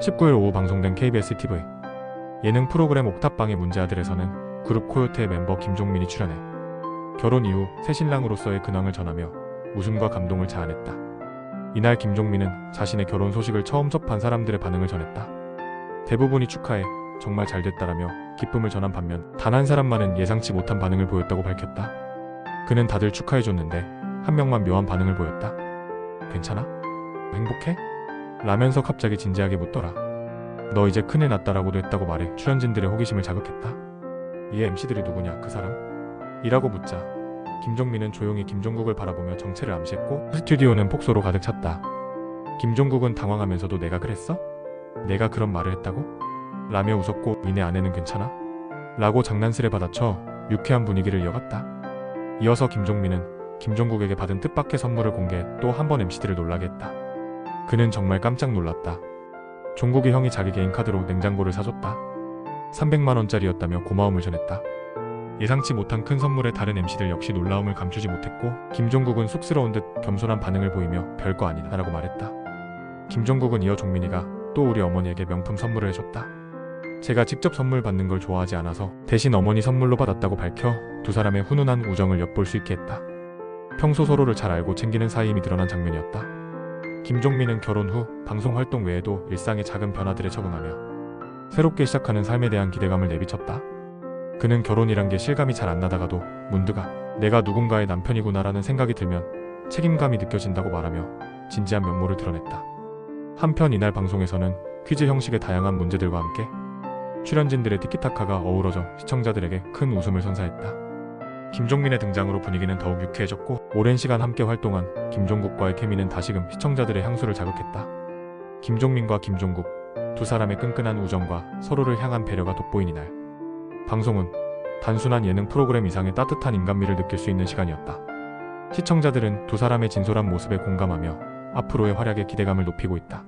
19일 오후 방송된 KBS TV 예능 프로그램 옥탑방의 문제아들에서는 그룹 코요태의 멤버 김종민이 출연해 결혼 이후 새 신랑으로서의 근황을 전하며 웃음과 감동을 자아냈다. 이날 김종민은 자신의 결혼 소식을 처음 접한 사람들의 반응을 전했다. 대부분이 축하해 정말 잘 됐다라며 기쁨을 전한 반면 단 한 사람만은 예상치 못한 반응을 보였다고 밝혔다. 그는 다들 축하해줬는데 한 명만 묘한 반응을 보였다. 괜찮아? 행복해? 라면서 갑자기 진지하게 묻더라. 너 이제 큰애 났다라고도 했다고 말해 출연진들의 호기심을 자극했다. 이에 MC들이 누구냐 그 사람? 이라고 묻자 김종민은 조용히 김종국을 바라보며 정체를 암시했고 스튜디오는 폭소로 가득 찼다. 김종국은 당황하면서도 내가 그랬어? 내가 그런 말을 했다고? 라며 웃었고 니네 아내는 괜찮아? 라고 장난스레 받아쳐 유쾌한 분위기를 이어갔다. 이어서 김종민은 김종국에게 받은 뜻밖의 선물을 공개해 또 한 번 MC들을 놀라게 했다. 그는 정말 깜짝 놀랐다. 종국이 형이 자기 개인 카드로 냉장고를 사줬다. 300만 원짜리였다며 고마움을 전했다. 예상치 못한 큰 선물에 다른 MC들 역시 놀라움을 감추지 못했고 김종국은 쑥스러운 듯 겸손한 반응을 보이며 별거 아니다 라고 말했다. 김종국은 이어 종민이가 또 우리 어머니에게 명품 선물을 해줬다. 제가 직접 선물 받는 걸 좋아하지 않아서 대신 어머니 선물로 받았다고 밝혀 두 사람의 훈훈한 우정을 엿볼 수 있게 했다. 평소 서로를 잘 알고 챙기는 사이임이 드러난 장면이었다. 김종민은 결혼 후 방송 활동 외에도 일상의 작은 변화들에 적응하며 새롭게 시작하는 삶에 대한 기대감을 내비쳤다. 그는 결혼이란 게 실감이 잘 안 나다가도 문득아 내가 누군가의 남편이구나라는 생각이 들면 책임감이 느껴진다고 말하며 진지한 면모를 드러냈다. 한편 이날 방송에서는 퀴즈 형식의 다양한 문제들과 함께 출연진들의 티키타카가 어우러져 시청자들에게 큰 웃음을 선사했다. 김종민의 등장으로 분위기는 더욱 유쾌해졌고 오랜 시간 함께 활동한 김종국과의 케미는 다시금 시청자들의 향수를 자극했다. 김종민과 김종국 두 사람의 끈끈한 우정과 서로를 향한 배려가 돋보인 이날 방송은 단순한 예능 프로그램 이상의 따뜻한 인간미를 느낄 수 있는 시간이었다. 시청자들은 두 사람의 진솔한 모습에 공감하며 앞으로의 활약에 기대감을 높이고 있다.